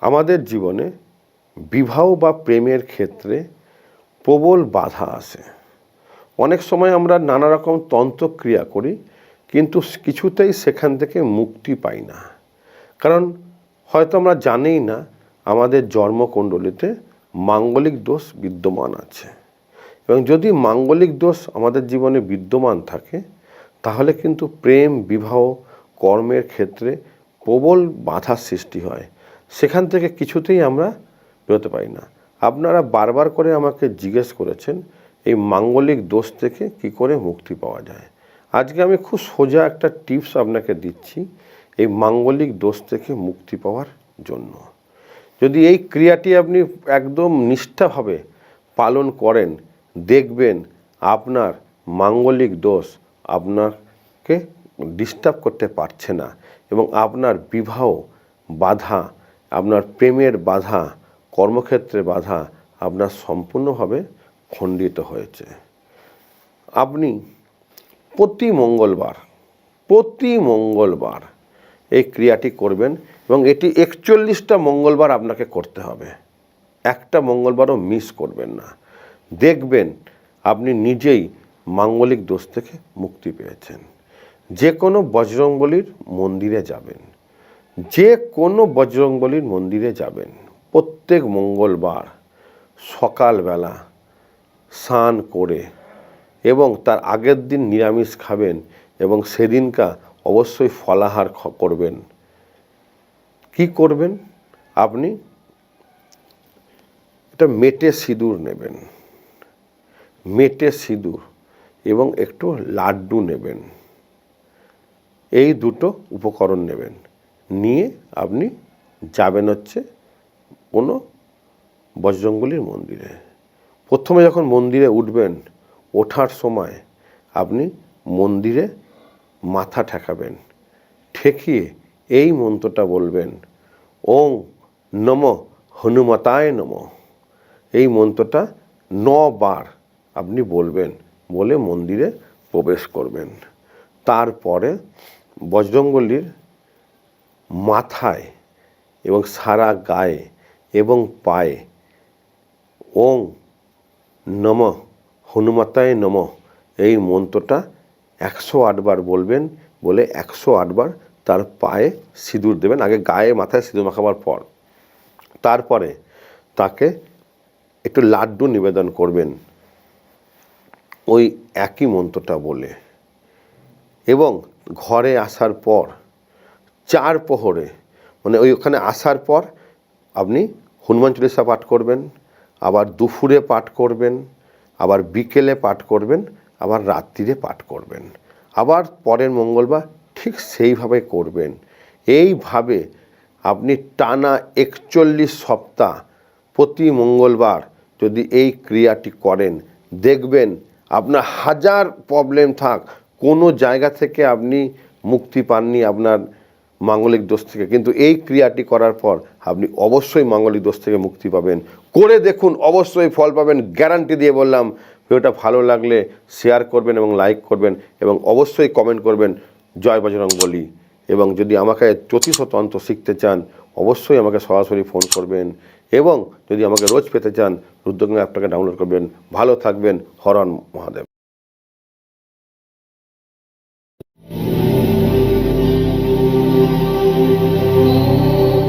আমাদের জীবনে বিবাহ বা প্রেমের ক্ষেত্রে প্রবল বাধা আসে অনেক সময় আমরা নানা রকম তন্ত্রক্রিয়া করি, কিন্তু কিছুতেই সেখান থেকে মুক্তি পাই না। কারণ হয়তো আমরা জানিই না আমাদের জন্মকুণ্ডলিতে মাঙ্গলিক দোষ বিদ্যমান আছে। এবং যদি মাঙ্গলিক দোষ আমাদের জীবনে বিদ্যমান থাকে, তাহলে কিন্তু প্রেম, বিবাহ, কর্মের ক্ষেত্রে প্রবল বাধার সৃষ্টি হয়। সেখান থেকে কিছুতেই আমরা বেরোতে পারি না। আপনারা বারবার করে আমাকে জিজ্ঞেস করেছেন, এই মাঙ্গলিক দোষ থেকে কি করে মুক্তি পাওয়া যায়। আজকে আমি খুব সোজা একটা টিপস আপনাকে দিচ্ছি, এই মাঙ্গলিক দোষ থেকে মুক্তি পাওয়ার জন্য। যদি এই ক্রিয়াটি আপনি একদম নিষ্ঠাভাবে পালন করেন, দেখবেন আপনার মাঙ্গলিক দোষ আপনাকে ডিস্টার্ব করতে পারছে না এবং আপনার বিবাহ, বাধা আপনার প্রেমের বাধা, কর্মক্ষেত্রে বাধা আপনার সম্পূর্ণভাবে খণ্ডিত হয়েছে। আপনি প্রতি মঙ্গলবার প্রতি মঙ্গলবার এই ক্রিয়াটি করবেন এবং এটি একচল্লিশটা মঙ্গলবার আপনাকে করতে হবে। একটা মঙ্গলবারও মিস করবেন না। দেখবেন আপনি নিজেই মাঙ্গলিক দোষ থেকে মুক্তি পেয়েছেন। যে কোনো বজরংবলির মন্দিরে যাবেন। যে কোনো বজরংবলির মন্দিরে যাবেন। প্রত্যেক মঙ্গলবার সকালবেলা স্নান করে এবং তার আগের দিন নিরামিষ খাবেন এবং সেদিনকা অবশ্যই ফলাহার করবেন। কি করবেন? আপনি এটা মেটে সিঁদুর নেবেন। মেটে সিঁদুর এবং একটু লাড্ডু নেবেন। এই দুটো উপকরণ নেবেন। নিয়ে আপনি যাবেন হচ্ছে কোনো বজরঙ্গলির মন্দিরে। প্রথমে যখন মন্দিরে উঠবেন, ওঠার সময় আপনি মন্দিরে মাথা ঠেকাবেন, ঠেকিয়ে এই মন্ত্রটা বলবেন, ওং নম হনুমতায় নম। এই মন্ত্রটা ন বার আপনি বলবেন, বলে মন্দিরে প্রবেশ করবেন। তারপরে বজরঙ্গলির মাথায় এবং সারা গায়ে এবং পায়ে। ওং নম, হনুমাতায় নম। এই মন্ত্রটা একশো আটবার বলবেন বলে একশো আটবার তার পায়ে সিঁদুর দেবেন, আগে গায়ে মাথায় সিঁদুর মাখাবার পর। তারপরে তাকে একটু লাড্ডু নিবেদন করবেন ওই একই মন্ত্রটা বলে। এবং ঘরে আসার পর চার প্রহরে। মানে ওই ওখানে আসার পর আপনি হনুমান চল্লিশা পাঠ করবেন, আবার দুপুরে পাঠ করবেন, আবার বিকেলে পাঠ করবেন, আবার রাত্রিরে পাঠ করবেন। আবার পরের মঙ্গলবার ঠিক সেইভাবে করবেন। এইভাবে আপনি টানা একচল্লিশ সপ্তাহ প্রতি মঙ্গলবার যদি এই ক্রিয়াটি করেন, দেখবেন আপনার হাজার প্রবলেম থাক, কোনো জায়গা থেকে আপনি মুক্তি পাননি, আপনার মাঙ্গলিক দোষ থেকে। কিন্তু এই ক্রিয়াটি করার পর আপনি অবশ্যই মাঙ্গলিক দোষ থেকে মুক্তি পাবেন। করে দেখুন, অবশ্যই ফল পাবেন, গ্যারান্টি দিয়ে বললাম। ভিডিওটা ভালো লাগলে শেয়ার করবেন এবং লাইক করবেন এবং অবশ্যই কমেন্ট করবেন, জয় বজরং বলি। এবং যদি আমাকে জ্যোতিষ ও তন্ত্র শিখতে চান, অবশ্যই আমাকে সরাসরি ফোন করবেন। এবং যদি আমাকে রোজ পেতে চান রুদ্রজ্ঞ অ্যাপটাকে ডাউনলোড করবেন। ভালো থাকবেন হরণ মহাদেব।